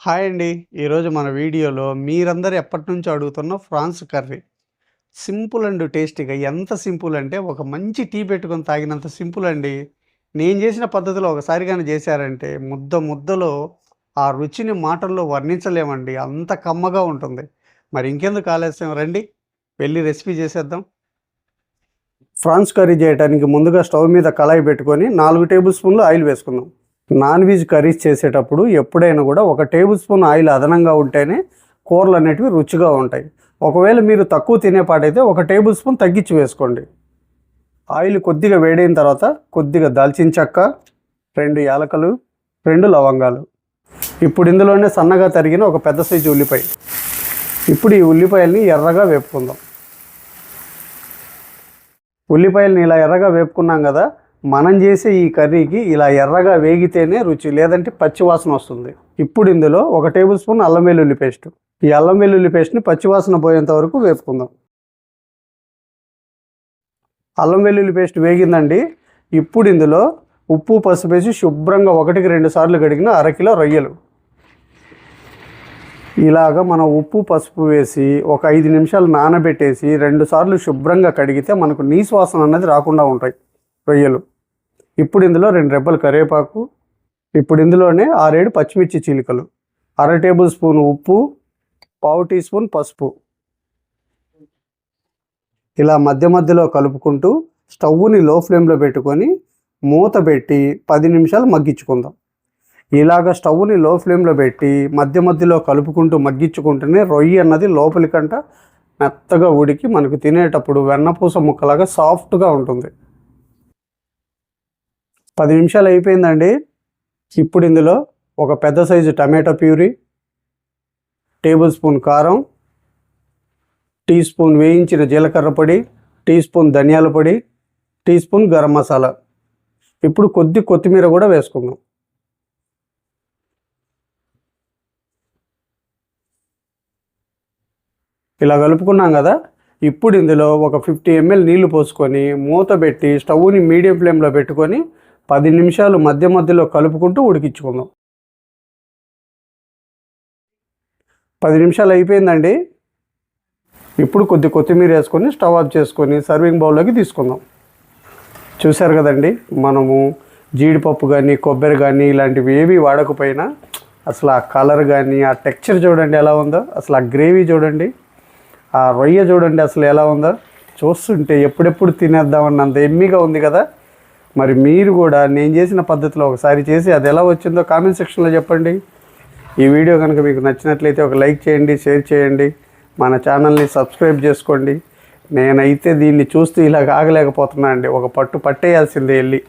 Hi అండి. ఈరోజు మన వీడియోలో మీరందరూ ఎప్పటినుంచో అడుగుతున్న ఫ్రాన్స్ కర్రీ. సింపుల్ అండ్ టేస్టీగా ఎంత సింపుల్ అంటే ఒక మంచి టీ పెట్టుకొని తాగినంత సింపుల్ అండి. నేను చేసిన పద్ధతిలో ఒకసారి కానీ చేశారంటే ముద్ద ముద్దలో ఆ రుచిని మాటల్లో వర్ణించలేమండి. అంత కమ్మగా ఉంటుంది. మరి ఇంకెందుకు ఆలస్యం రండి వెళ్ళి రెసిపీ చేసేద్దాం. ఫ్రాన్స్ కర్రీ చేయడానికి ముందుగా స్టవ్ మీద కళాయి పెట్టుకొని నాలుగు టేబుల్ స్పూన్లు ఆయిల్ వేసుకుందాం. నాన్ వెజ్ కర్రీస్ చేసేటప్పుడు ఎప్పుడైనా కూడా ఒక టేబుల్ స్పూన్ ఆయిల్ అదనంగా ఉంటేనే కూరలు అనేటివి రుచిగా ఉంటాయి. ఒకవేళ మీరు తక్కువ తినేపాటైతే ఒక టేబుల్ స్పూన్ తగ్గించి వేసుకోండి. ఆయిల్ కొద్దిగా వేడైన తర్వాత కొద్దిగా దాల్చిన చెక్క, రెండు యాలకలు రెండు లవంగాలు. ఇప్పుడు ఇందులోనే సన్నగా తరిగిన ఒక పెద్ద సైజు ఉల్లిపాయ. ఇప్పుడు ఈ ఉల్లిపాయల్ని ఎర్రగా వేపుకుందాం. ఉల్లిపాయల్ని ఇలా ఎర్రగా వేపుకున్నాం కదా మనం చేసే ఈ కర్రీకి ఇలా ఎర్రగా వేగితేనే రుచి లేదంటే పచ్చివాసన వస్తుంది. ఇప్పుడు ఇందులో ఒక టేబుల్ స్పూన్ అల్లం వెల్లుల్లి పేస్ట్. ఈ అల్లం వెల్లుల్లి పేస్ట్ని పచ్చివాసన పోయేంత వరకు వేపుకుందాం. అల్లం వెల్లుల్లి పేస్ట్ వేగిందండి. ఇప్పుడు ఇందులో ఉప్పు పసుపు వేసి శుభ్రంగా ఒకటికి రెండు సార్లు కడిగిన అరకిలో రొయ్యలు. ఇలాగ మనం ఉప్పు పసుపు వేసి ఒక ఐదు నిమిషాలు నానబెట్టేసి రెండు సార్లు శుభ్రంగా కడిగితే మనకు నీసు వాసన అనేది రాకుండా ఉంటాయి రొయ్యలు. ఇప్పుడు ఇందులో రెండు రెబ్బలు కరివేపాకు. ఇప్పుడు ఇందులోనే ఆరేడు పచ్చిమిర్చి చీలికలు. అర టేబుల్ స్పూన్ ఉప్పు, పావు టీ స్పూన్ పసుపు. ఇలా మధ్య మధ్యలో కలుపుకుంటూ స్టవ్ని లో ఫ్లేమ్లో పెట్టుకొని మూత పెట్టి పది నిమిషాలు మగ్గించుకుందాం. ఇలాగ స్టవ్ని లో ఫ్లేమ్లో పెట్టి మధ్య మధ్యలో కలుపుకుంటూ మగ్గించుకుంటేనే రొయ్య అన్నది లోపలికంట మెత్తగా ఉడికి మనకు తినేటప్పుడు వెన్నపూస ముక్కలాగా సాఫ్ట్గా ఉంటుంది. పది నిమిషాలు అయిపోయిందండి. ఇప్పుడు ఇందులో ఒక పెద్ద size tomato puree, table spoon కారం, టీ స్పూన్ వేయించిన జీలకర్ర పొడి, టీ స్పూన్ ధనియాల పొడి, టీ స్పూన్ గరం మసాలా. ఇప్పుడు కొద్ది కొత్తిమీర కూడా వేసుకుందాం. ఇలా కలుపుకున్నాం కదా ఇప్పుడు ఇందులో ఒక 50 ఎంఎల్ నీళ్ళు పోసుకొని మూత పెట్టి స్టవ్ని మీడియం ఫ్లేమ్లో పెట్టుకొని పది నిమిషాలు మధ్య మధ్యలో కలుపుకుంటూ ఉడికించుకుందాం. పది నిమిషాలు అయిపోయిందండి. ఇప్పుడు కొద్ది కొత్తిమీర వేసుకొని స్టవ్ ఆఫ్ చేసుకొని సర్వింగ్ బౌల్లోకి తీసుకుందాం. చూశారు కదండి మనము జీడిపప్పు కానీ కొబ్బరి కానీ ఇలాంటివి ఏవి వాడకపోయినా అసలు ఆ కలర్ కానీ ఆ టెక్స్చర్ చూడండి ఎలా ఉందో అసలు ఆ గ్రేవీ చూడండి ఆ రొయ్య చూడండి అసలు ఎలా ఉందో చూస్తుంటే ఎప్పుడెప్పుడు తినేద్దామన్నంత ఎమ్మిగా ఉంది కదా మరి మీరు కూడా నేను చేసిన పద్ధతిలో ఒకసారి చేసి అది ఎలా వచ్చిందో కామెంట్ సెక్షన్లో చెప్పండి. ఈ వీడియో కనుక మీకు నచ్చినట్లయితే ఒక లైక్ చేయండి షేర్ చేయండి మన ఛానల్ని సబ్స్క్రైబ్ చేసుకోండి. నేనైతే దీన్ని చూస్తూ ఇలా ఆగలేకపోతున్నా అండి ఒక పట్టు పట్టేయాల్సిందే వెళ్ళి.